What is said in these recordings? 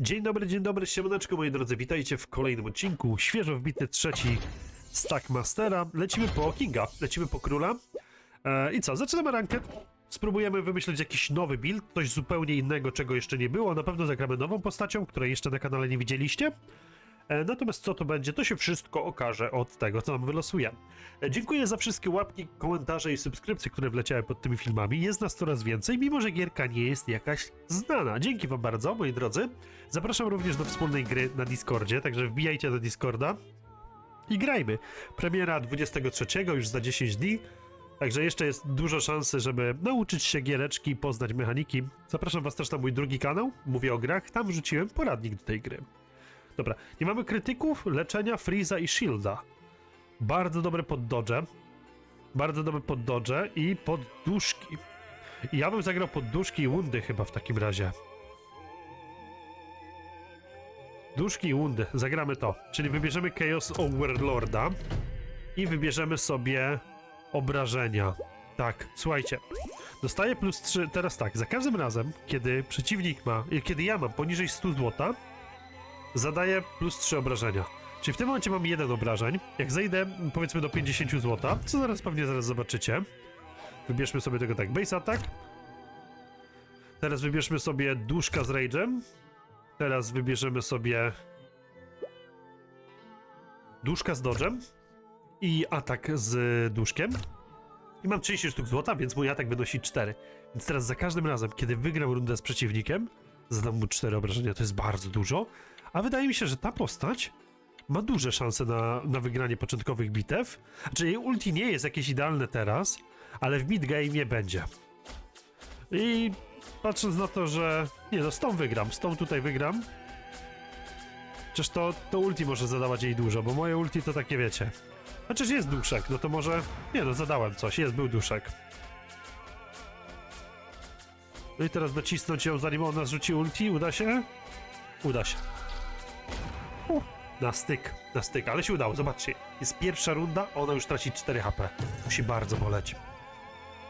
Dzień dobry, dzień dobry, siemaneczko moi drodzy, witajcie w kolejnym odcinku, świeżo wbity trzeci Stackmastera. Lecimy po Kinga, lecimy po Króla. E, I co, zaczynamy ranket. Spróbujemy wymyślić jakiś nowy build, coś zupełnie innego, czego jeszcze nie było. Na pewno zagramy nową postacią, której jeszcze na kanale nie widzieliście. E, Natomiast co to będzie, to się wszystko okaże od tego, co nam wylosuje. E, Dziękuję za wszystkie łapki, komentarze i subskrypcje, które wleciały pod tymi filmami. Jest nas coraz więcej, mimo że gierka nie jest jakaś znana. Dzięki wam bardzo, moi drodzy. Zapraszam również do wspólnej gry na Discordzie, także wbijajcie do Discorda i grajmy. Premiera 23, już za 10 dni. Także jeszcze jest dużo szansy, żeby nauczyć się giereczki, poznać mechaniki. Zapraszam was też na mój drugi kanał, mówię o grach, tam wrzuciłem poradnik do tej gry. Dobra, nie mamy krytyków, leczenia, freeza i shielda. Bardzo dobre pod dodge. Bardzo dobre pod dodge i pod duszki. Ja bym zagrał pod duszki i wundy chyba w takim razie. Duszki i wundy, zagramy to. Czyli wybierzemy Chaos Overlorda i wybierzemy sobie obrażenia. Tak, słuchajcie. Dostaję plus 3, teraz tak, za każdym razem, kiedy przeciwnik ma, kiedy ja mam poniżej 100 złota, zadaję plus 3 obrażenia. Czyli w tym momencie mam jeden obrażeń. Jak zejdę powiedzmy do 50 zł, co zaraz pewnie zaraz zobaczycie. Wybierzmy sobie tego tak, base attack. Teraz wybierzmy sobie duszka z rage'em. Teraz wybierzemy sobie duszka z dodge'em i atak z duszkiem. I mam 30 sztuk złota, więc mój atak wynosi 4. Więc teraz za każdym razem, kiedy wygram rundę z przeciwnikiem, zadam mu 4 obrażenia, to jest bardzo dużo. A wydaje mi się, że ta postać ma duże szanse na, na wygranie początkowych bitew. Znaczy jej ulti nie jest jakieś idealne teraz, ale w midgame nie będzie. I patrząc na to, że... Nie no, z tą wygram, z tą tutaj wygram. Chociaż to, to ulti może zadawać jej dużo, bo moje ulti to takie wiecie. Chociaż jest duszek, no to może... Nie no, zadałem coś, jest, był duszek. No i teraz nacisnąć ją, zanim ona zrzuci ulti, uda się? Uda się. Na styk, na styk, ale się udało, zobaczcie. Jest pierwsza runda, ona już traci 4 HP. Musi bardzo boleć.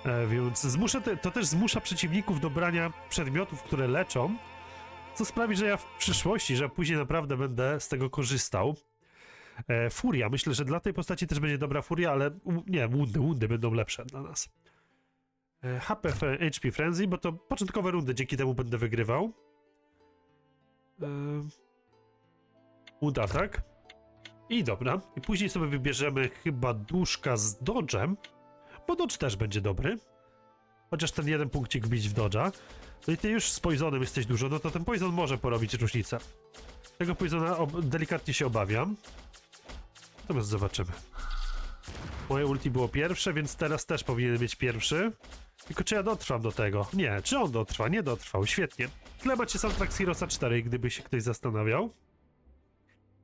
E, więc zmusza te, to też zmusza przeciwników do brania przedmiotów, które leczą, co sprawi, że ja w przyszłości, że później naprawdę będę z tego korzystał. E, furia, myślę, że dla tej postaci też będzie dobra furia, ale nie, wundy, wundy będą lepsze dla nas. E, HP, HP Frenzy, bo to początkowe rundy dzięki temu będę wygrywał. E, Wound Attack. I dobra. I później sobie wybierzemy chyba duszka z dodżem, bo dodge też będzie dobry. Chociaż ten jeden punkcik wbić w dodża. No i ty już z poisonem jesteś dużo, no to ten poison może porobić różnicę. Tego poisona delikatnie się obawiam. Natomiast zobaczymy. Moje ulti było pierwsze, więc teraz też powinien być pierwszy. Tylko czy ja dotrwam do tego? Nie, czy on dotrwa? Nie dotrwał, świetnie. Tyle macie soundtrack z Heroesa 4, gdyby się ktoś zastanawiał.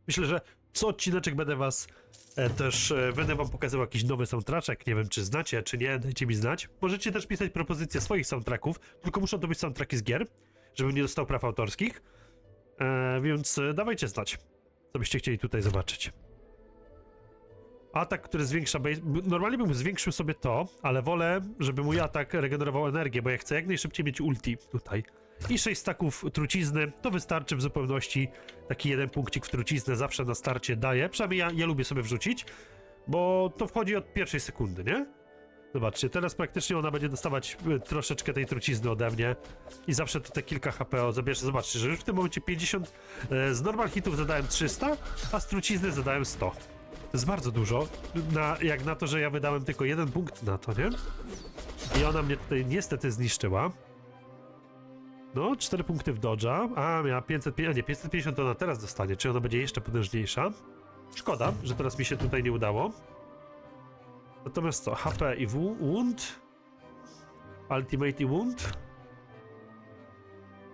Myślę, że co odcineczek będę was e, też, e, będę wam pokazywał jakiś nowy soundtraczek, nie wiem czy znacie, czy nie, dajcie mi znać. Możecie też pisać propozycje swoich soundtracków, tylko muszą to być soundtracki z gier, żebym nie dostał praw autorskich. E, więc e, dawajcie znać, co byście chcieli tutaj zobaczyć. Atak, który zwiększa base... Normalnie bym zwiększył sobie to, ale wolę, żeby mój atak regenerował energię, bo ja chcę jak najszybciej mieć ulti tutaj. I 6 staków trucizny, to wystarczy w zupełności. Taki jeden punkcik w truciznę zawsze na starcie daje. Przynajmniej ja, ja lubię sobie wrzucić, bo to wchodzi od pierwszej sekundy, nie? Zobaczcie, teraz praktycznie ona będzie dostawać y, troszeczkę tej trucizny ode mnie i zawsze to te kilka HP zabierze. Zobaczcie, że już w tym momencie 50, e, z normal hitów zadałem 300, a z trucizny zadałem 100. To jest bardzo dużo, na, jak na to, że ja wydałem tylko jeden punkt na to, nie? I ona mnie tutaj niestety zniszczyła. No, 4 punkty w dodge'a. A, miała 550, a nie, 550 to ona teraz dostanie, czy ona będzie jeszcze potężniejsza. Szkoda, że teraz mi się tutaj nie udało. Natomiast co, HP i wound? Ultimate i wound?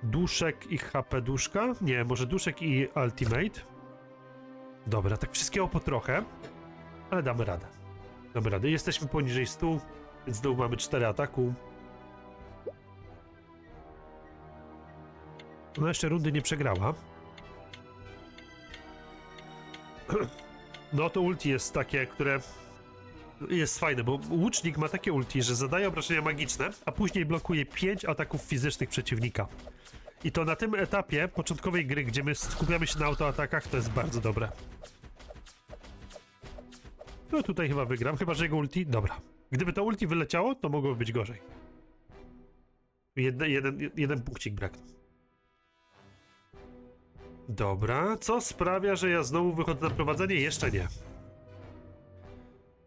Duszek i HP duszka? Nie, może duszek i ultimate. Dobra, tak wszystkiego po trochę, ale damy radę. Damy radę. Jesteśmy poniżej 100, więc znowu mamy 4 ataku. Ona jeszcze rundy nie przegrała. No to ulti jest takie, które jest fajne, bo łucznik ma takie ulti, że zadaje obrażenia magiczne, a później blokuje 5 ataków fizycznych przeciwnika. I to na tym etapie początkowej gry, gdzie my skupiamy się na autoatakach, to jest bardzo dobre. No tutaj chyba wygram, chyba że jego ulti... Dobra. Gdyby to ulti wyleciało, to mogłoby być gorzej. Jedne, jeden, jeden punkcik braknął. Dobra, co sprawia, że ja znowu wychodzę na prowadzenie? Jeszcze nie.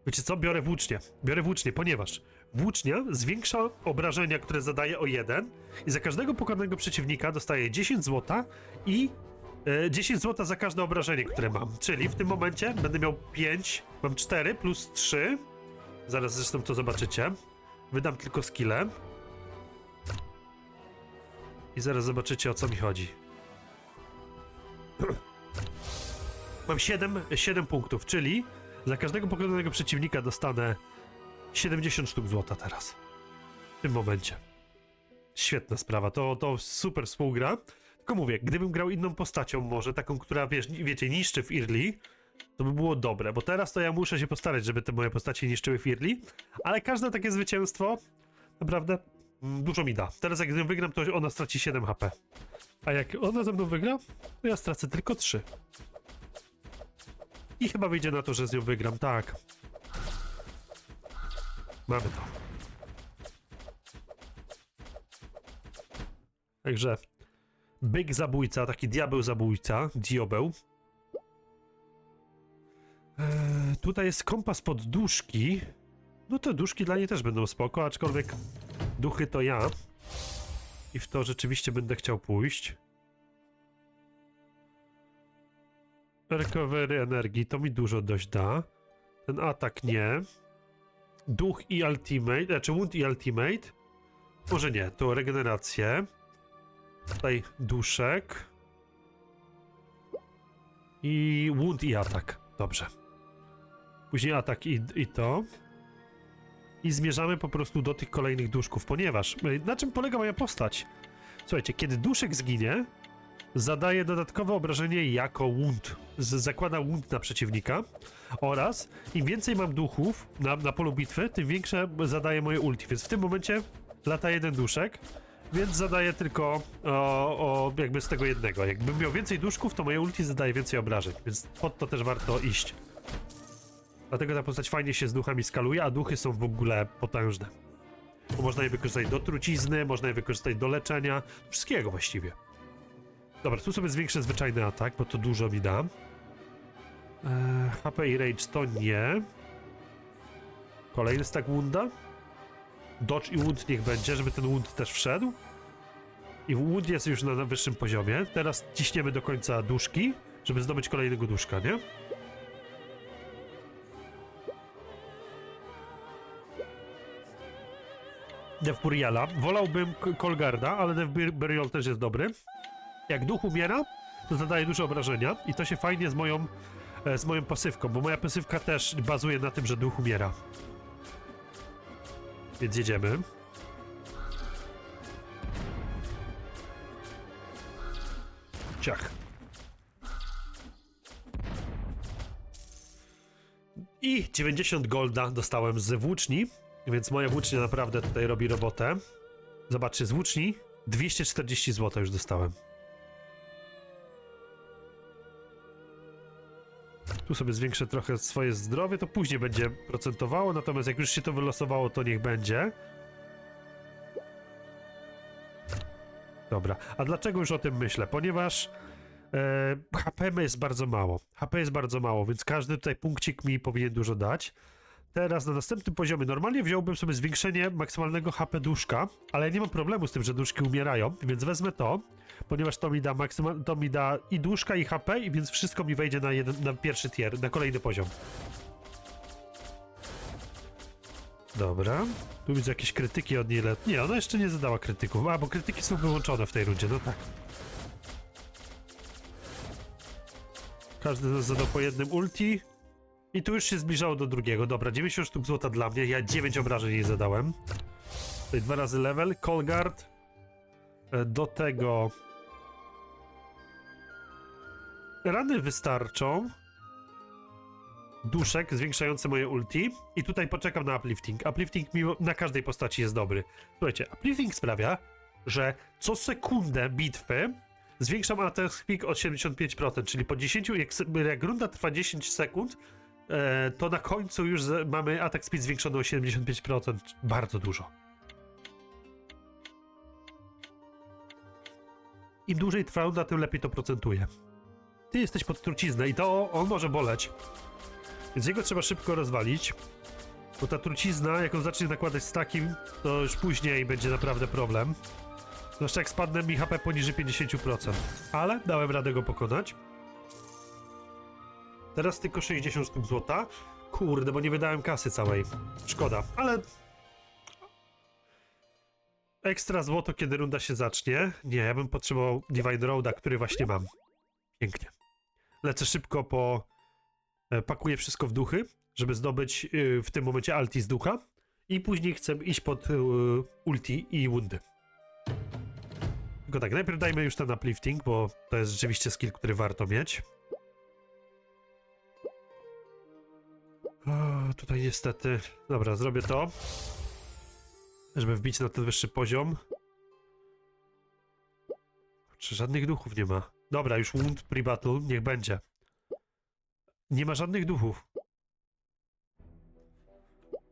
Wiecie co? Biorę włócznię. Biorę włócznię, ponieważ włócznia zwiększa obrażenia, które zadaje o 1 i za każdego pokonanego przeciwnika dostaję 10 zł i e, 10 zł za każde obrażenie, które mam. Czyli w tym momencie będę miał 5, mam 4 plus 3. Zaraz zresztą to zobaczycie. Wydam tylko skillę. I zaraz zobaczycie o co mi chodzi. Mam 7, 7 punktów, czyli za każdego pokonanego przeciwnika dostanę 70 sztuk złota teraz. W tym momencie. Świetna sprawa, to, to super współgra. Tylko mówię, gdybym grał inną postacią, może taką, która wiesz, wiecie, niszczy w Early, to by było dobre, bo teraz to ja muszę się postarać, żeby te moje postacie niszczyły w Early, ale każde takie zwycięstwo naprawdę mm, dużo mi da. Teraz jak z nią wygram, to ona straci 7 HP. A jak ona ze mną wygra, to ja stracę tylko 3. I chyba wyjdzie na to, że z nią wygram, tak. Mamy to. Także byk zabójca, taki diabeł zabójca, diobeł. Eee, tutaj jest kompas pod duszki. No te duszki dla niej też będą spoko, aczkolwiek duchy to ja. I w to rzeczywiście będę chciał pójść. Recovery energii, to mi dużo dość da. Ten atak nie. Duch i ultimate, znaczy wound i ultimate. Może nie, to regenerację. Tutaj duszek. I wound i atak. Dobrze. Później atak i, i to. I zmierzamy po prostu do tych kolejnych duszków, ponieważ... y, Na czym polega moja postać? Słuchajcie, kiedy duszek zginie, zadaje dodatkowe obrażenie jako wound. Z, zakłada wound na przeciwnika. Oraz im więcej mam duchów na, na polu bitwy, tym większe zadaje moje ulti. Więc w tym momencie lata jeden duszek, więc zadaje tylko o, o jakby z tego jednego. Jakbym miał więcej duszków, to moje ulti zadaje więcej obrażeń, więc pod to też warto iść. Dlatego ta postać fajnie się z duchami skaluje, a duchy są w ogóle potężne. Bo można je wykorzystać do trucizny, można je wykorzystać do leczenia, wszystkiego właściwie. Dobra, tu sobie zwiększę zwyczajny atak, bo to dużo mi da. Eee, HP i Rage to nie. Kolejny stack Wunda. Dodge i Wound niech będzie, żeby ten Wound też wszedł. I Wound jest już na, na wyższym poziomie. Teraz ciśniemy do końca duszki, żeby zdobyć kolejnego duszka, nie? Dev Buriala. Wolałbym Kolgarda, ale Dev Bur- Burial też jest dobry. Jak duch umiera, to zadaje duże obrażenia i to się fajnie z moją, e, z moją pasywką, bo moja pasywka też bazuje na tym, że duch umiera. Więc jedziemy. Ciach. I 90 golda dostałem z włóczni, więc moja włócznia naprawdę tutaj robi robotę. Zobaczcie, z włóczni 240 zł już dostałem. Tu sobie zwiększę trochę swoje zdrowie, to później będzie procentowało, natomiast jak już się to wylosowało, to niech będzie. Dobra, a dlaczego już o tym myślę? Ponieważ e, HP jest bardzo mało. HP jest bardzo mało, więc każdy tutaj punkcik mi powinien dużo dać. Teraz na następnym poziomie normalnie wziąłbym sobie zwiększenie maksymalnego HP duszka, ale nie mam problemu z tym, że duszki umierają, więc wezmę to, ponieważ to mi da to mi da i duszka i HP, i więc wszystko mi wejdzie na, jeden, na pierwszy tier, na kolejny poziom. Dobra. Tu widzę jakieś krytyki od niej. Nie, ona jeszcze nie zadała krytyków. A, bo krytyki są wyłączone w tej rundzie, no tak. Każdy z nas zadał po jednym ulti. I tu już się zbliżało do drugiego. Dobra, 90 sztuk złota dla mnie. Ja 9 obrażeń jej zadałem. Tutaj dwa razy level. Colgard. E, Do tego... Rany wystarczą. Duszek zwiększający moje ulti. I tutaj poczekam na uplifting. Uplifting mi na każdej postaci jest dobry. Słuchajcie, uplifting sprawia, że co sekundę bitwy zwiększam atak speed o 75%, czyli po 10, jak, jak runda trwa 10 sekund, to na końcu już mamy atak speed zwiększony o 75%. Bardzo dużo. Im dłużej trwa runda, tym lepiej to procentuje. Ty jesteś pod truciznę i to on może boleć. Więc jego trzeba szybko rozwalić. Bo ta trucizna, jak on zacznie nakładać z takim, to już później będzie naprawdę problem. Zwłaszcza jak spadnę mi HP poniżej 50%. Ale dałem radę go pokonać. Teraz tylko 60 sztuk złota. Kurde, bo nie wydałem kasy całej. Szkoda, ale... Ekstra złoto, kiedy runda się zacznie. Nie, ja bym potrzebował Divine Roada, który właśnie mam. Pięknie. Lecę szybko po... e, Pakuję wszystko w duchy, żeby zdobyć y, w tym momencie alti z ducha. I później chcę iść pod y, ulti i wundy. Tylko tak, najpierw dajmy już ten uplifting, bo to jest rzeczywiście skill, który warto mieć. O, tutaj niestety... Dobra, zrobię to. Żeby wbić na ten wyższy poziom. Czy żadnych duchów nie ma? Dobra, już wound pre-battle, niech będzie. Nie ma żadnych duchów.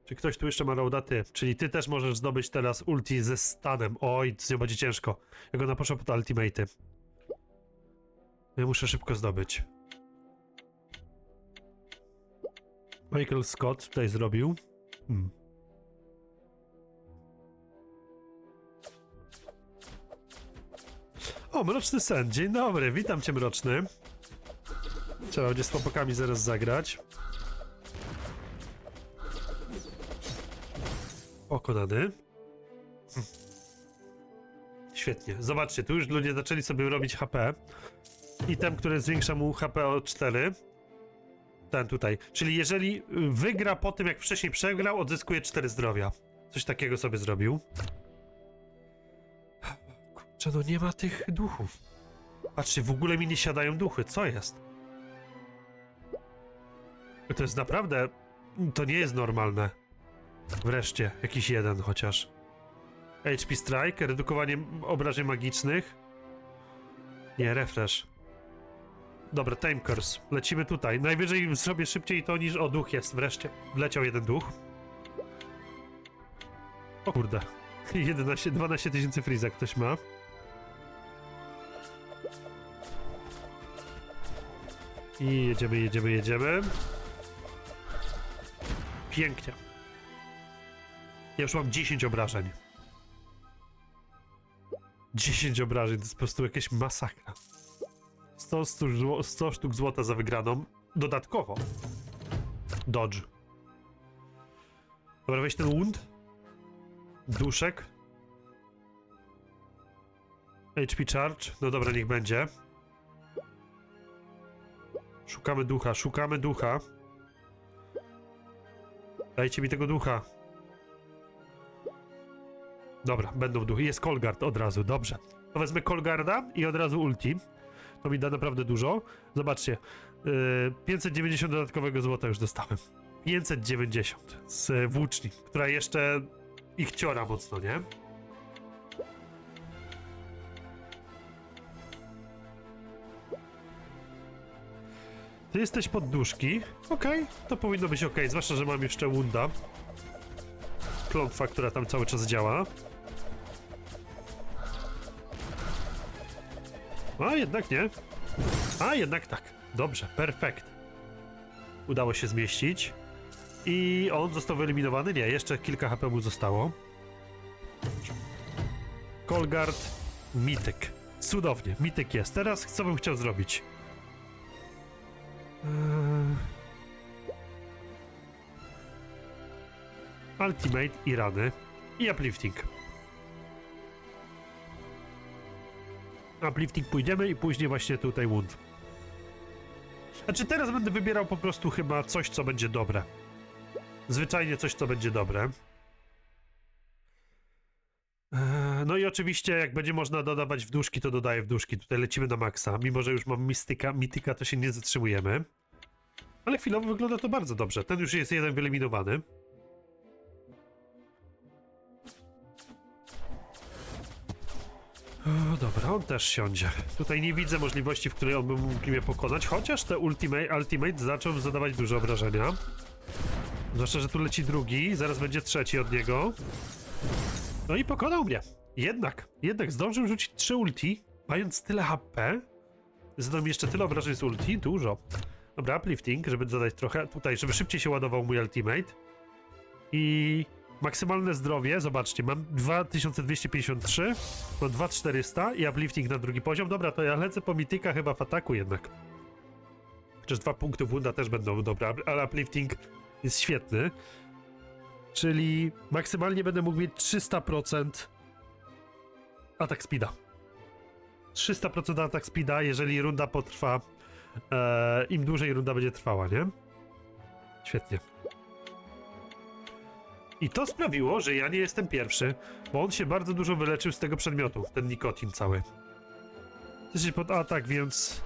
Czy ktoś tu jeszcze ma roada? Ty. Czyli ty też możesz zdobyć teraz ulti ze stanem. Oj, z nią będzie ciężko. Ja go naproszę pod ultimaty. Ja muszę szybko zdobyć. Michael Scott tutaj zrobił. Hmm. O, Mroczny Sen. Dzień dobry, witam cię Mroczny. Trzeba będzie z chłopakami zaraz zagrać. Pokonany. Hm. Świetnie. Zobaczcie, tu już ludzie zaczęli sobie robić HP. Item, który zwiększa mu HP o 4. Ten tutaj. Czyli jeżeli y, wygra po tym, jak wcześniej przegrał, odzyskuje 4 zdrowia. Coś takiego sobie zrobił. Kurczę, no nie ma tych duchów. Patrzcie, w ogóle mi nie siadają duchy. Co jest? To jest naprawdę... To nie jest normalne. Wreszcie, jakiś jeden chociaż. HP Strike, redukowanie obrażeń magicznych. Nie, refresh. Dobra, Time Curse. Lecimy tutaj. Najwyżej zrobię szybciej to niż... O, duch jest, wreszcie. Wleciał jeden duch. O kurde. 11, 12 tysięcy freeza ktoś ma. I jedziemy, jedziemy, jedziemy. Pięknie. Ja już mam 10 obrażeń. 10 obrażeń, to jest po prostu jakieś masakra. 100, 100, zło- 100 sztuk złota za wygraną. Dodatkowo. Dodge. Dobra, weź ten wound. Duszek. HP charge. No dobra, niech będzie. Szukamy ducha, szukamy ducha. Dajcie mi tego ducha. Dobra, będą duchy. Jest Colgard od razu, dobrze. To wezmę Colgarda i od razu ulti. To mi da naprawdę dużo. Zobaczcie. Yy, 590 dodatkowego złota już dostałem. 590 z włóczni, która jeszcze ich ciora mocno, nie? Ty jesteś pod duszki. Okej, to powinno być ok, zwłaszcza, że mam jeszcze Wunda. Klątwa, która tam cały czas działa. A, jednak nie. A, jednak tak. Dobrze, perfekt. Udało się zmieścić. I on został wyeliminowany? Nie, jeszcze kilka HP mu zostało. Kolgard, Mityk. Cudownie, Mityk jest. Teraz co bym chciał zrobić? Eee... Ultimate i rany. I uplifting. Uplifting pójdziemy i później właśnie tutaj wound. Znaczy teraz będę wybierał po prostu chyba coś, co będzie dobre. Zwyczajnie coś, co będzie dobre. Eee, No i oczywiście, jak będzie można dodawać w duszki, to dodaję w duszki. Tutaj lecimy na maksa. Mimo, że już mam mistyka, mityka, to się nie zatrzymujemy. Ale chwilowo wygląda to bardzo dobrze. Ten już jest jeden wyeliminowany. O, dobra, on też siądzie. Tutaj nie widzę możliwości, w której on by mógł mnie pokonać, chociaż te ultimate, ultimate zaczął zadawać duże obrażenia. Zwłaszcza, że tu leci drugi, zaraz będzie trzeci od niego. No i pokonał mnie. Jednak, jednak zdążył rzucić trzy ulti, mając tyle HP. Zadał mi jeszcze tyle obrażeń z ulti, dużo. Dobra, uplifting, żeby dodać trochę tutaj, żeby szybciej się ładował mój ultimate. I maksymalne zdrowie, zobaczcie, mam 2253, mam 2400 i uplifting na drugi poziom. Dobra, to ja lecę po mityka chyba w ataku jednak. Chociaż dwa punkty wunda też będą dobra, ale uplifting jest świetny. Czyli maksymalnie będę mógł mieć 300% atak speeda. 300% atak speeda, jeżeli runda potrwa. E, Im dłużej runda będzie trwała, nie? Świetnie. I to sprawiło, że ja nie jestem pierwszy, bo on się bardzo dużo wyleczył z tego przedmiotu, ten nikotin cały. Pod atak, więc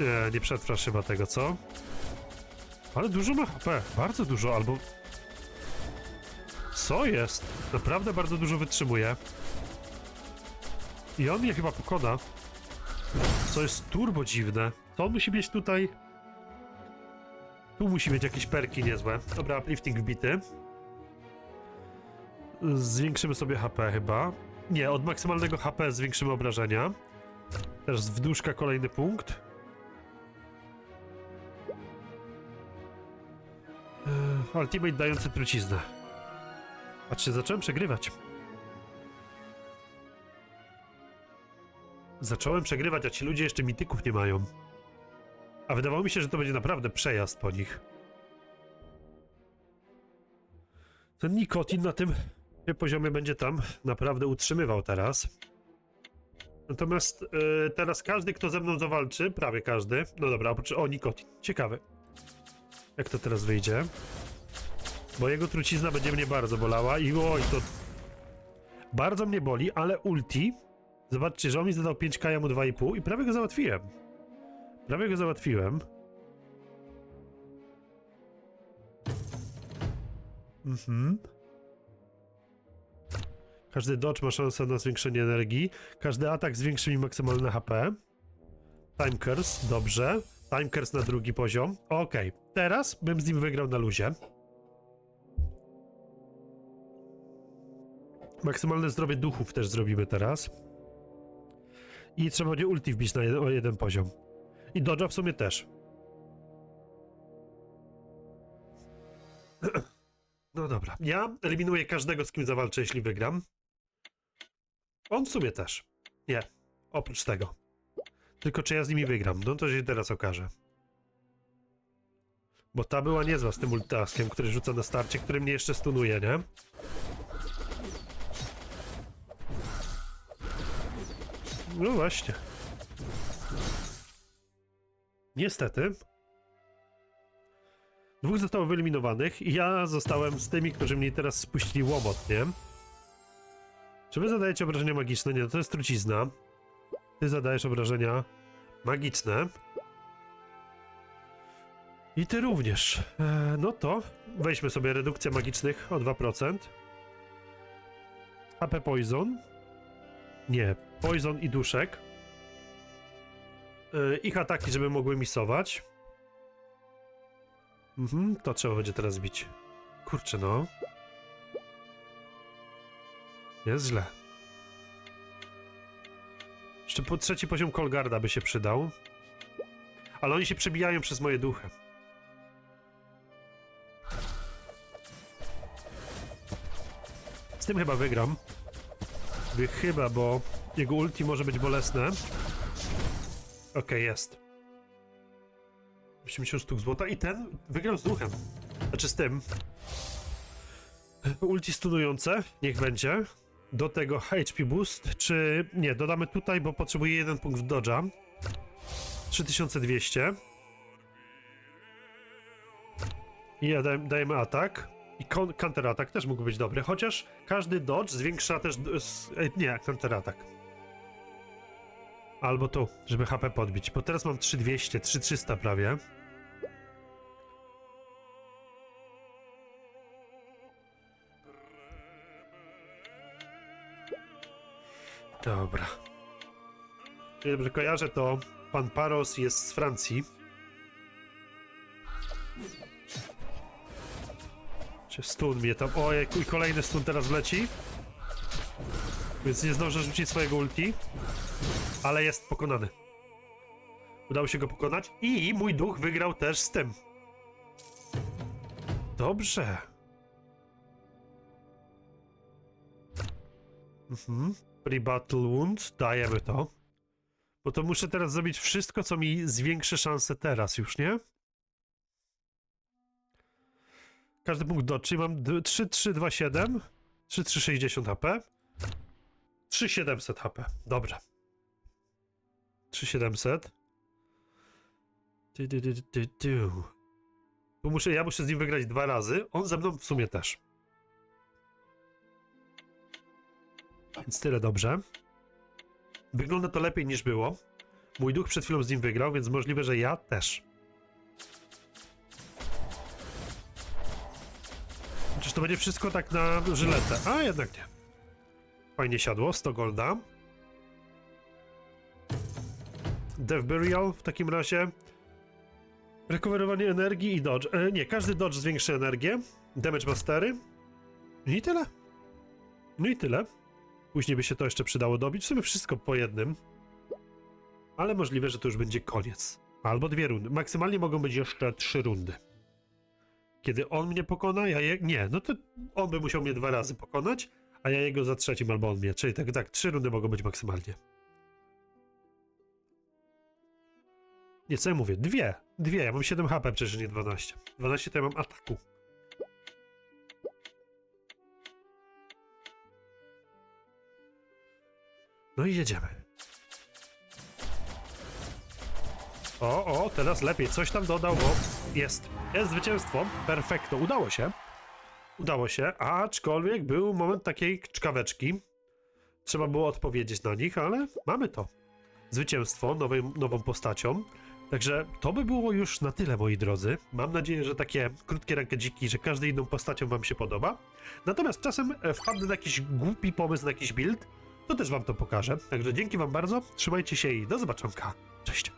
nie, nie przetrwasz chyba tego, co? Ale dużo ma HP, bardzo dużo, albo... Co jest? Naprawdę bardzo dużo wytrzymuje. I on mnie chyba pokona. Co jest turbo dziwne. To on musi mieć tutaj... Tu musi mieć jakieś perki niezłe. Dobra, uplifting wbity. Zwiększymy sobie HP chyba. Nie, od maksymalnego HP zwiększymy obrażenia. Teraz wdłużka kolejny punkt. Eee, Ultimate dający truciznę. Patrzcie, zacząłem przegrywać. Zacząłem przegrywać, a ci ludzie jeszcze mityków nie mają. A wydawało mi się, że to będzie naprawdę przejazd po nich. Ten nikotin na tym poziomie będzie tam naprawdę utrzymywał teraz. Natomiast e, teraz każdy, kto ze mną zawalczy, prawie każdy, no dobra, oprócz o nikotin, ciekawy. Jak to teraz wyjdzie? Bo jego trucizna będzie mnie bardzo bolała i oj, to bardzo mnie boli, ale ulti, zobaczcie, że on mi zadał 5k, ja mu 2,5 i prawie go załatwiłem. Prawie go załatwiłem. Mhm. Każdy dodge ma szansę na zwiększenie energii. Każdy atak zwiększy mi maksymalne HP. Time curse, dobrze. Time curse na drugi poziom. Okej, teraz bym z nim wygrał na luzie. Maksymalne zdrowie duchów też zrobimy teraz. I trzeba będzie ulti wbić na jeden, o jeden poziom. I dodge'a w sumie też. No dobra. Ja eliminuję każdego, z kim zawalczę, jeśli wygram. On w sumie też. Nie. Oprócz tego. Tylko czy ja z nimi wygram? No to się teraz okaże. Bo ta była niezła z tym ultaskiem, który rzuca na starcie, który mnie jeszcze stunuje, nie? No właśnie. Niestety. Dwóch zostało wyeliminowanych i ja zostałem z tymi, którzy mnie teraz spuścili łomot, nie? Czy wy zadajecie obrażenia magiczne? Nie, to jest trucizna. Ty zadajesz obrażenia magiczne. I ty również. E, no to weźmy sobie redukcję magicznych o 2%. AP Poison. Nie, Poison i duszek. E, ich ataki, żeby mogły misować. Mhm, to trzeba będzie teraz bić. Kurczę, no. Jest źle. Jeszcze po trzeci poziom Kolgarda by się przydał. Ale oni się przebijają przez moje duchy. Z tym chyba wygram. Wy chyba, bo jego ulti może być bolesne. Okej, jest. 80 sztuk złota i ten wygrał z duchem. Znaczy z tym. Ulti stunujące, niech będzie. Do tego HP boost, czy nie, dodamy tutaj, bo potrzebuję jeden punkt dodge'a. 3200. I dajemy atak. I kon- counter atak też mógł być dobry, chociaż każdy dodge zwiększa też. e, Nie, counter atak. Albo tu, żeby HP podbić, bo teraz mam 3200, 3300 prawie. Dobra. Jeżeli dobrze kojarzę, to pan Paros jest z Francji. Czy stun mnie tam... Ojej, i kolejny stun teraz wleci. Więc nie zdążę rzucić swojego ulti. Ale jest pokonany. Udało się go pokonać i mój duch wygrał też z tym. Dobrze. Mhm. Pre-battle wound, dajemy to. Bo to muszę teraz zrobić wszystko, co mi zwiększy szanse teraz już, nie? Każdy punkt dodge, czyli mam 3327, 3360 HP, 3700 HP. Dobrze. 3700. Du, du, du, du, du, du. Bo muszę, ja muszę z nim wygrać dwa razy, on ze mną w sumie też. Więc tyle dobrze. Wygląda to lepiej niż było. Mój duch przed chwilą z nim wygrał, więc możliwe, że ja też. Czyż to będzie wszystko tak na żyletę? A, jednak nie. Fajnie siadło, 100 golda. Death Burial w takim razie. Rekowerowanie energii i dodge. E, nie, każdy dodge zwiększy energię. Damage Mastery. I tyle. No i tyle. Później by się to jeszcze przydało dobić. W sumie wszystko po jednym. Ale możliwe, że to już będzie koniec. Albo dwie rundy. Maksymalnie mogą być jeszcze trzy rundy. Kiedy on mnie pokona, ja je... Nie, no to on by musiał mnie dwa razy pokonać, a ja jego za trzecim albo on mnie. Czyli tak, tak, trzy rundy mogą być maksymalnie. Nie, co ja mówię? Dwie. Dwie. Ja mam 7 HP, przecież nie 12. 12 to ja mam ataku. No i jedziemy. O, o, teraz lepiej. Coś tam dodał, bo jest. Jest zwycięstwo. Perfekto. Udało się. Udało się, aczkolwiek był moment takiej czkaweczki. Trzeba było odpowiedzieć na nich, ale mamy to. Zwycięstwo nowej, nową postacią. Także to by było już na tyle, moi drodzy. Mam nadzieję, że takie krótkie rankedziki, że każdą inną postacią wam się podoba. Natomiast czasem wpadnę na jakiś głupi pomysł, na jakiś build, to też wam to pokażę. Także dzięki wam bardzo, trzymajcie się i do zobaczonka. Cześć!